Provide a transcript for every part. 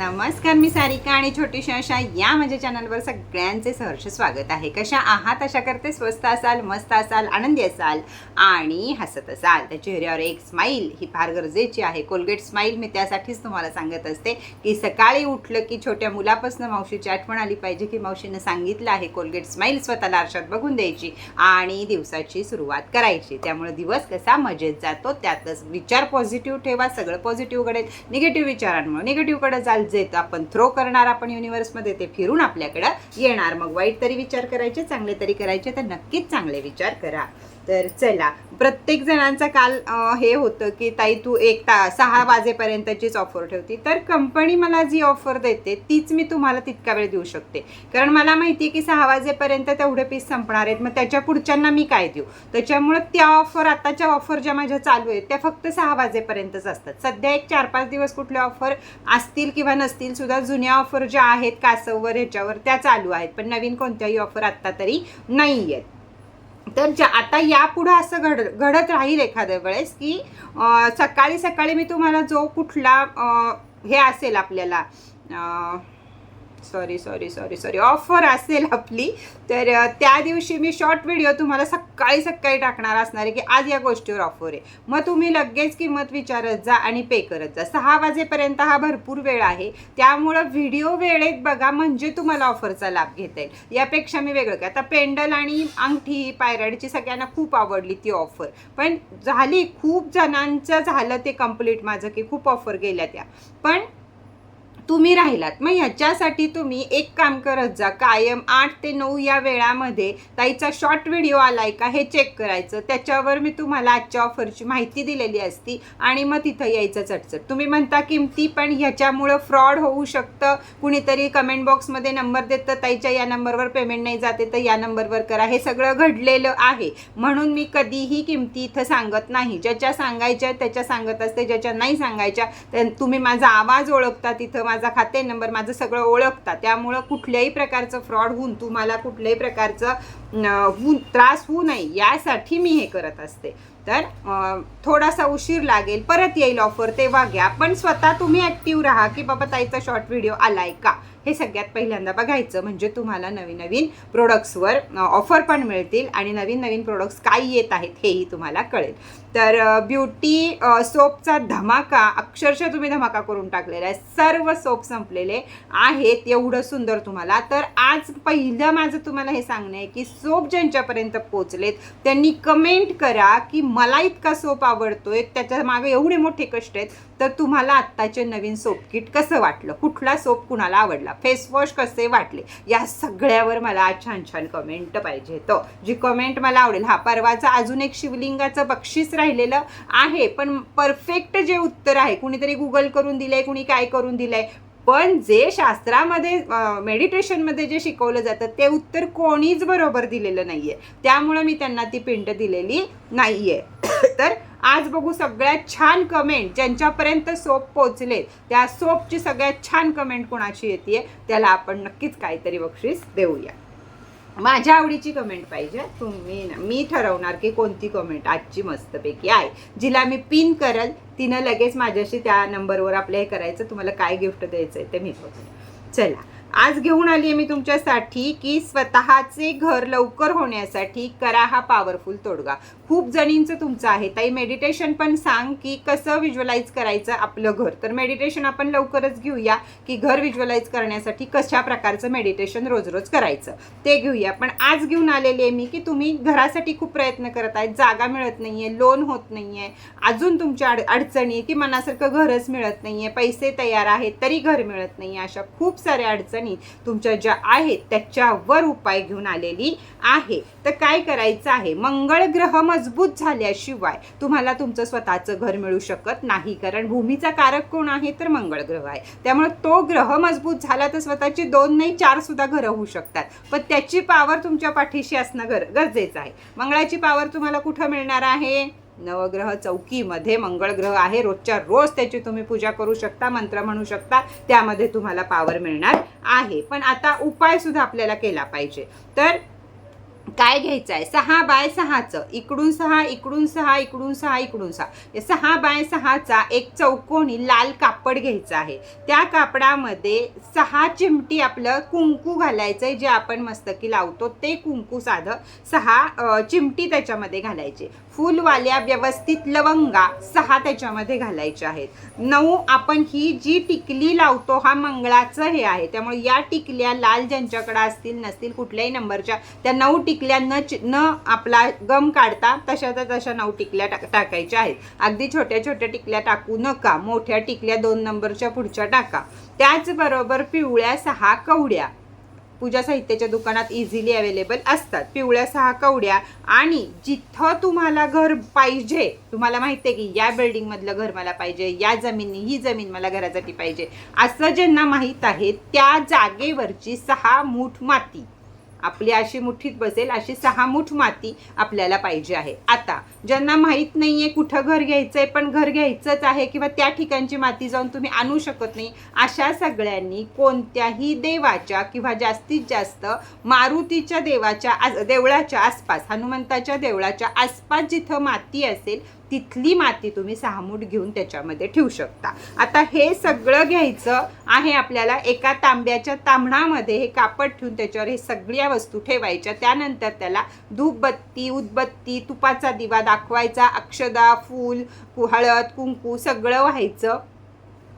नमस्कार मी सारिका आणि छोटीशी अशा या माझ्या चॅनलवर सगळ्यांचे सहर्ष स्वागत आहे. कशा आहात? अशा करते स्वस्त असाल मस्त असाल आनंदी असाल आणि हसत असाल. त्या चेहऱ्यावर एक स्माईल ही फार गरजेची आहे. कोलगेट स्माईल मी त्यासाठीच तुम्हाला सांगत असते की सकाळी उठलं की छोट्या मुलापासून मावशीची आठवण आली पाहिजे की मावशीनं सांगितलं आहे कोलगेट स्माईल स्वतःला आरशात बघून द्यायची आणि दिवसाची सुरुवात करायची. त्यामुळे दिवस कसा मजेत जातो त्यातच विचार पॉझिटिव्ह ठेवा सगळं पॉझिटिव्ह घडेल. निगेटिव्ह विचारांमुळे निगेटिव्हकडे जाल जे तर आपण थ्रो करणार आपण युनिव्हर्समध्ये ते फिरून आपल्याकडं येणार. मग वाईट तरी विचार करायचे चांगले तरी करायचे तर नक्कीच चांगले विचार करा. तर चला. प्रत्येक जणांचा काल हे होतं की ताई तू एक ता सहा वाजेपर्यंतचीच ऑफर ठेवती. तर कंपनी मला जी ऑफर देते तीच मी तुम्हाला तितका वेळ देऊ शकते. कारण मला माहिती आहे की सहा वाजेपर्यंत तेवढे पीस संपणार आहेत. मग त्याच्या पुढच्यांना मी काय देऊ? त्याच्यामुळं त्या ऑफर आताच्या ऑफर ज्या माझ्या चालू आहेत त्या फक्त सहा वाजेपर्यंतच असतात. सध्या एक चार पाच दिवस कुठल्या ऑफर असतील किंवा नसतील सुद्धा जुन्या ऑफर ज्या आहेत कासववर ह्याच्यावर त्या चालू आहेत. पण नवीन कोणत्याही ऑफर आत्ता तरी नाही आहेत तर ज्या आता यापुढं असं घड घडत राहील एखाद्या वेळेस की सकाळी सकाळी मी तुम्हाला जो कुठला हे असेल आपल्याला sorry sorry sorry sorry offer असेल आपली तर त्या दिवशी मी शॉर्ट व्हिडिओ तुम्हाला सकाळी सकाळी टाकणार असणार आहे की आज या गोष्टीवर ऑफर आहे. मग तुम्ही लगेच किंमत विचारत जा आणि पे करत जा. सहा वाजेपर्यंत हा भरपूर वेळ आहे. त्यामुळं व्हिडिओ वेळेत बघा म्हणजे तुम्हाला ऑफरचा लाभ घेता येईल. यापेक्षा मी वेगळं काय. आता पेंडल आणि अंगठी पायरडची सगळ्यांना खूप आवडली ती ऑफर पण झाली खूप जणांचं झालं ते कंप्लीट माझं की खूप ऑफर गेल्या त्या. पण तुम्ही राहिलात. मग ह्याच्यासाठी तुम्ही एक काम करत जा. कायम आठ ते नऊ या वेळामध्ये ताईचा शॉर्ट व्हिडिओ आलाय का हे चेक करायचं. त्याच्यावर मी तुम्हाला आजच्या ऑफरची माहिती दिलेली असती आणि मग तिथं यायचं चटचट. तुम्ही म्हणता किमती पण ह्याच्यामुळं फ्रॉड होऊ शकतं. कुणीतरी कमेंट बॉक्समध्ये नंबर देतं ताईच्या या नंबरवर पेमेंट नाही जाते तर या नंबरवर करा. हे सगळं घडलेलं आहे. म्हणून मी कधीही किमती इथं सांगत नाही. ज्याच्या सांगायच्या त्याच्या सांगत असते ज्याच्या नाही सांगायच्या तुम्ही माझा आवाज ओळखता तिथं माझा माझा खाते नंबर माझं सगळं ओळखता. त्यामुळं कुठल्याही प्रकारचं फ्रॉड होऊन तुम्हाला कुठल्याही प्रकारचं होऊन त्रास होऊ नये यासाठी मी हे करत असते. तर थोडासा उशीर लागेल परत येईल ऑफर तेव्हा घ्या. पण स्वतः तुम्ही ॲक्टिव्ह राहा की बाबा ताईचा शॉर्ट व्हिडिओ आलाय का? हे सगळ्यात पहिल्यांदा बघायचं. म्हणजे तुम्हाला नवीन नवीन प्रोडक्ट्सवर ऑफर पण मिळतील आणि नवीन नवीन प्रोडक्ट्स काय येत आहेत हेही तुम्हाला कळेल. तर ब्युटी सोपचा धमाका अक्षरशः तुम्ही धमाका करून टाकलेला आहे. सर्व सोप संपलेले आहेत एवढं सुंदर तुम्हाला. तर आज पहिलं माझं तुम्हाला हे सांगणं आहे की सोप ज्यांच्यापर्यंत पोचलेत त्यांनी कमेंट करा की मला इतका सोप आवडतोय त्याच्यामागे एवढे मोठे कष्ट आहेत तर तुम्हाला आत्ताचे नवीन सोप किट कसं वाटलं? कुठला सोप कुणाला आवडला? फेसवॉश कसे वाटले? या सगळ्यावर मला छान छान कमेंट पाहिजे तो जी कमेंट मला आवडेल हा परवाचं अजून एक शिवलिंगाचं बक्षीस राहिलेलं आहे. पण परफेक्ट जे उत्तर आहे कुणीतरी गुगल करून दिलंय कुणी काय करून दिलंय. पण जे शास्त्रामध्ये मेडिटेशनमध्ये जे शिकवलं जातं ते उत्तर कोणीच बरोबर दिलेलं नाहीये. त्यामुळं मी त्यांना ती पिंड दिलेली नाहीये. तर आज बघू सगळ्यात छान कमेंट ज्यांच्यापर्यंत सोप पोचले त्या सोपची सगळ्यात छान कमेंट कोणाची येते त्याला आपण नक्कीच काहीतरी बक्षीस देऊया. माझ्या आवडीची कमेंट पाहिजे. तुम्ही ना मी ठरवणार की कोणती कमेंट आजची मस्तपैकी आहे. जिला मी पिन करल तिनं लगेच माझ्याशी त्या नंबरवर आपलं हे करायचं तुम्हाला काय गिफ्ट द्यायचं आहे ते मी बघते. चला. आज घेऊन आली आहे मी तुमच्यासाठी की स्वतःचे घर लवकर होण्यासाठी करा हा पॉवरफुल तोडगा. खूप जणींचं तुमचं आहे. ताई मेडिटेशन पण सांग की कसं व्हिज्युअलाइज करायचं आपलं घर. तर मेडिटेशन आपण लवकरच घेऊया की घर व्हिज्युअलाइज करण्यासाठी कशा प्रकारचं मेडिटेशन रोज रोज करायचं. ते घेऊया. पण आज घेऊन आलेली आहे मी की तुम्ही घरासाठी खूप प्रयत्न करत आहेत. जागा मिळत नाही आहे लोन होत नाही आहे अजून तुमच्या अड अडचणी आहे की मनासारखं घरच मिळत नाहीये. पैसे तयार आहेत तरी घर मिळत नाही अशा खूप साऱ्या अडचणी तुमच्या ज्या आहेत त्याच्यावर उपाय घेऊन आलेली आहे. तर काय करायचं आहे? मंगळ ग्रह मजबूत झाल्याशिवाय तुम्हाला तुमचं स्वतःचं घर मिळू शकत नाही. कारण भूमीचा कारक कोण आहे? तर मंगळ ग्रह आहे. त्यामुळे तो ग्रह मजबूत झाला तर स्वतःची दोन नाही चार सुद्धा घरं होऊ शकतात. पण त्याची पावर तुमच्या पाठीशी असणं गर गरजेचं आहे. मंगळाची पावर तुम्हाला कुठं मिळणार आहे? नवग्रह चौकीमध्ये मंगळ ग्रह आहे. रोजच्या रोज त्याची तुम्ही पूजा करू शकता मंत्र म्हणू शकता. त्यामध्ये तुम्हाला पावर मिळणार आहे. पण आता उपाय सुद्धा आपल्याला केला पाहिजे. तर काय घ्यायचं आहे सहा बाय सहाचं. इकडून सहा इकडून सहा इकडून सहा इकडून सहा. या सहा बाय सहाचा एक चौकोनी लाल कापड घ्यायचा आहे. त्या कापडामध्ये सहा चिमटी आपलं कुंकू घालायचं आहे जे आपण मस्तकी लावतो ते कुंकू साधं सहा चिमटी त्याच्यामध्ये घालायचे. फुलवाल्या व्यवस्थित लवंगा सहा त्याच्यामध्ये घालायच्या आहेत. नऊ आपण ही जी टिकली लावतो हा मंगळाचं हे आहे. त्यामुळे या टिकल्या लाल ज्यांच्याकडे असतील नसतील कुठल्याही नंबरच्या त्या नऊ टिकल्या न चि- न आपला गम काढता तशा तर तशा नऊ टिकल्या टाक टाकायच्या आहेत. अगदी छोट्या छोट्या टिकल्या टाकू नका मोठ्या टिकल्या दोन नंबरच्या पुढच्या टाका. त्याचबरोबर पिवळ्या सहा कवड्या. पूजा साहित्याच्या दुकानात इझिली अवेलेबल असतात. पिवळ्या सहा कवड्या आणि जिथं तुम्हाला घर पाहिजे तुम्हाला माहिती आहे की या बिल्डिंगमधलं घर मला पाहिजे या जमिनी ही जमीन मला घरासाठी पाहिजे असं ज्यांना माहीत आहे त्या जागेवरची सहा मूठ माती. आपली अशी मुठीत बसेल अशी सहा मुठ माती आपल्याला पाहिजे आहे. आता ज्यांना माहीत नाहीये कुठं घर घ्यायचं आहे पण घर घ्यायचंच आहे किंवा त्या ठिकाणची माती जाऊन तुम्ही आणू शकत नाही अशा सगळ्यांनी कोणत्याही देवाच्या किंवा जास्तीत जास्त मारुतीच्या देवाच्या आस- देवळाच्या आसपास हनुमंताच्या देवळाच्या आसपास जिथं माती असेल तिथली माती तुम्ही सहा मूठ घेऊन त्याच्यामध्ये ठेवू शकता. आता हे सगळं घ्यायचं आहे आपल्याला एका तांब्याच्या तांबणामध्ये हे कापड ठेवून त्याच्यावर हे सगळ्या वस्तू ठेवायच्या. त्यानंतर त्याला धूपबत्ती उदबत्ती तुपाचा दिवा दाखवायचा अक्षदा फूल हळद कुंकू सगळं व्हायचं.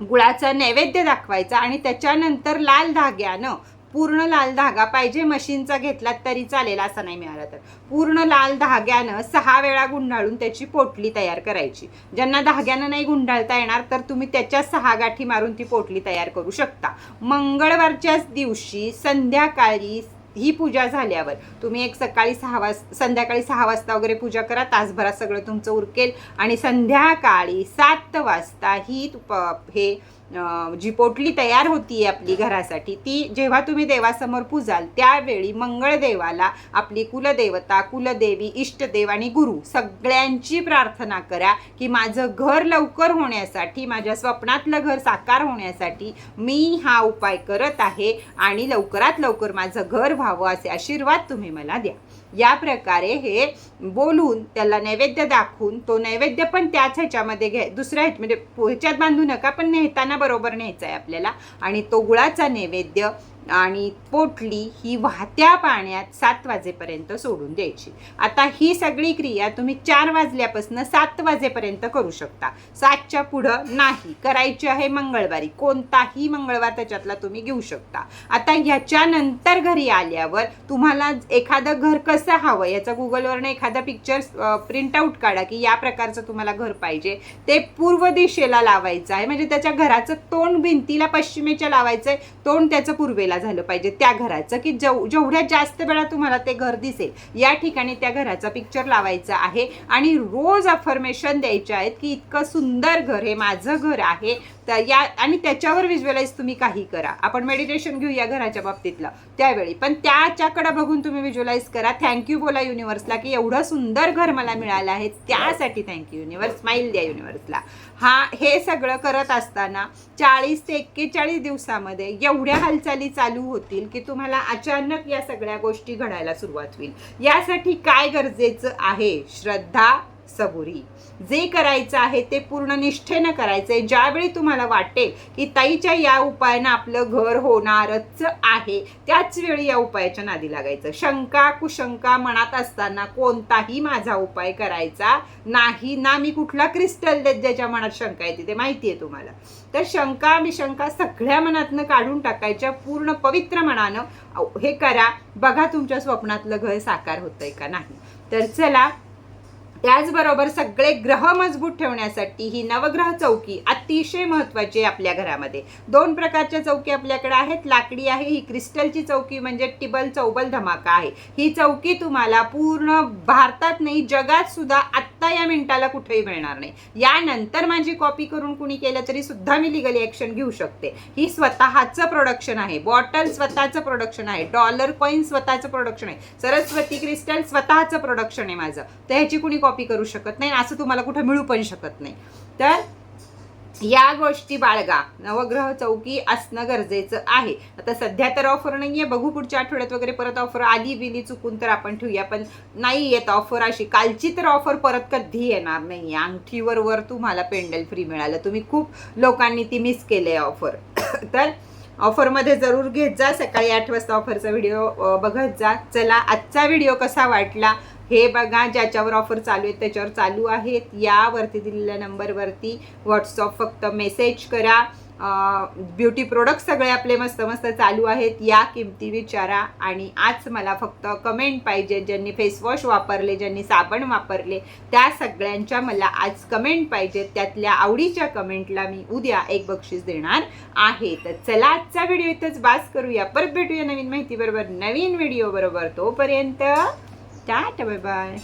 गुळाचा नैवेद्य दाखवायचा आणि त्याच्यानंतर लाल धाग्यानं पूर्ण लाल धागा पाहिजे मशीनचा घेतलात तरी चालेल असं नाही मिळालं तर. पूर्ण लाल धाग्यानं सहा वेळा गुंडाळून त्याची पोटली तयार करायची. ज्यांना धाग्यानं नाही गुंडाळता येणार तर तुम्ही त्याच्या सहा गाठी मारून ती पोटली तयार करू शकता. मंगळवारच्याच दिवशी संध्याकाळी ही पूजा झाल्यावर तुम्ही एक सकाळी सहा वाज संध्याकाळी सहा वाजता वगैरे पूजा करा तासभरात सगळं तुमचं उरकेल आणि संध्याकाळी सात वाजता ही तुप हे जी पोटली तयार होती आपली घरासाठी ती जेव्हा तुम्ही देवासमोर पूजाल त्यावेळी मंगळदेवाला आपली कुलदेवता कुलदेवी इष्टदेव आणि गुरु सगळ्यांची प्रार्थना करा की माझं घर लवकर होण्यासाठी माझ्या स्वप्नातलं घर साकार होण्यासाठी मी हा उपाय करत आहे आणि लवकरात लवकर माझं घर व्हावं असे आशीर्वाद तुम्ही मला द्या. या प्रकारे हे बोलून त्याला नैवेद्य दाखवून तो नैवेद्य पण त्याच ह्याच्यामध्ये घ्या दुसऱ्या म्हणजे ह्याच्यात बांधू नका पण नेताना बरोबर न्यायचा आहे आपल्याला. आणि तो गुळाचा नैवेद्य आणि पोटली ही वाहत्या पाण्यात सात वाजेपर्यंत सोडून द्यायची. आता ही सगळी क्रिया तुम्ही चार वाजल्यापासून सात वाजेपर्यंत करू शकता. सातच्या पुढं नाही. करायची आहे मंगळवारी. कोणताही मंगळवार त्याच्यातला तुम्ही घेऊ शकता. आता ह्याच्यानंतर घरी आल्यावर तुम्हाला एखादं घर कसं हवं? याचा गुगलवरनं एखादा पिक्चर प्रिंट आऊट काढा की या प्रकारचं तुम्हाला घर पाहिजे. ते पूर्व दिशेला लावायचं आहे. म्हणजे त्याच्या घराचं तोंड भिंतीला पश्चिमेच्या लावायचं आहे तोंड त्याचं पूर्वेला झालं पाहिजे त्या घराचं. की जेव जेवढ्या जास्त वेळा तुम्हाला ते घर दिसेल या ठिकाणी त्या घराचा पिक्चर लावायचा आहे. आणि रोज अफर्मेशन द्यायचे आहेत की इतकं सुंदर घर हे माझं घर आहे. तर या आणि त्याच्यावर विज्युअलाइज तुम्ही काही करा. आपण मेडिटेशन घेऊ या घराच्या बाबतीतलं. त्यावेळी. पण त्याच्याकडे बघून तुम्ही विज्युअलाइज करा. थँक्यू बोला युनिव्हर्सला की एवढं सुंदर घर मला मिळालं आहे. त्यासाठी थँक्यू युनिव्हर्स स्माईल द्या युनिव्हर्सला हा हे सगळं करत असताना चाळीस ते एक्केचाळीस दिवसामध्ये एवढ्या हालचालीचा चालू होतील की तुम्हाला अचानक या सगळ्या गोष्टी घडायला सुरुवात होईल. यासाठी काय गरजेचं आहे? श्रद्धा सबुरी. जे करायचं आहे ते पूर्ण निष्ठेनं करायचंय. ज्यावेळी तुम्हाला वाटेल की ताईच्या या उपायानं आपलं घर होणारच आहे त्याच वेळी या उपायाच्या नादी लागायचं. शंका कुशंका मनात असताना कोणताही माझा उपाय करायचा नाही ना मी कुठला क्रिस्टल देत ज्याच्या मनात शंका येते ते माहिती आहे तुम्हाला. तर शंका विशंका सगळ्या मनातनं काढून टाकायच्या पूर्ण पवित्र मनानं हे करा बघा तुमच्या स्वप्नातलं घर साकार होतंय का नाही. तर चला त्याचबरोबर सगळे ग्रह मजबूत ठेवण्यासाठी ही नवग्रह चौकी अतिशय महत्वाची आहे आपल्या घरामध्ये. दोन प्रकारच्या चौकी आपल्याकडे आहेत. लाकडी आहे ही क्रिस्टलची चौकी म्हणजे टिबल चौबल धमाका आहे. ही चौकी तुम्हाला पूर्ण भारतात नाही जगात सुद्धा आत्ता या मिनिटाला कुठेही मिळणार नाही. यानंतर माझी कॉपी करून कुणी केलं तरी सुद्धा मी लिगली ॲक्शन घेऊ शकते. ही स्वतःचं प्रोडक्शन आहे. बॉटल स्वतःचं प्रोडक्शन आहे. डॉलर कॉईन स्वतःचं प्रोडक्शन आहे. सरस्वती क्रिस्टल स्वतःचं प्रोडक्शन आहे माझं. तर ह्याची कुणी कॉपी करू शकत नाही असं तुम्हाला कुठं मिळू पण शकत नाही. तर या गोष्टी बाळगा. नवग्रह चौकी असणं गरजेचं आहे. आता सध्या तर ऑफर नाही आहे बघू पुढच्या आठवड्यात वगैरे परत ऑफर आली बिली चुकून तर आपण ठेवूया. पण नाही येत ऑफर अशी. कालची तर ऑफर परत कधी येणार नाही आहे अंगठीवर वर तुम्हाला पेंडल फ्री मिळालं. तुम्ही खूप लोकांनी ती मिस केले ऑफर तर ऑफरमध्ये जरूर घेत जा. सकाळी आठ वाजता ऑफरचा व्हिडिओ बघत जा. चला आजचा व्हिडिओ कसा वाटला? हे बघा ज्याच्यावर ऑफर चालू आहेत त्याच्यावर चालू आहेत. यावरती दिलेल्या नंबरवरती व्हॉट्सअप फक्त मेसेज करा. ब्युटी प्रोडक्ट सगळे आपले मस्त मस्त चालू आहेत. या किमती विचारा आणि आज मला फक्त कमेंट पाहिजे. ज्यांनी फेसवॉश वापरले ज्यांनी साबण वापरले त्या सगळ्यांच्या मला आज कमेंट पाहिजेत. त्यातल्या आवडीच्या कमेंटला मी उद्या एक बक्षीस देणार आहे. तर चला आजचा व्हिडिओ इथंच बास करूया. परत भेटूया नवीन माहितीबरोबर. नवीन व्हिडिओ बरोबर तोपर्यंत Dad, bye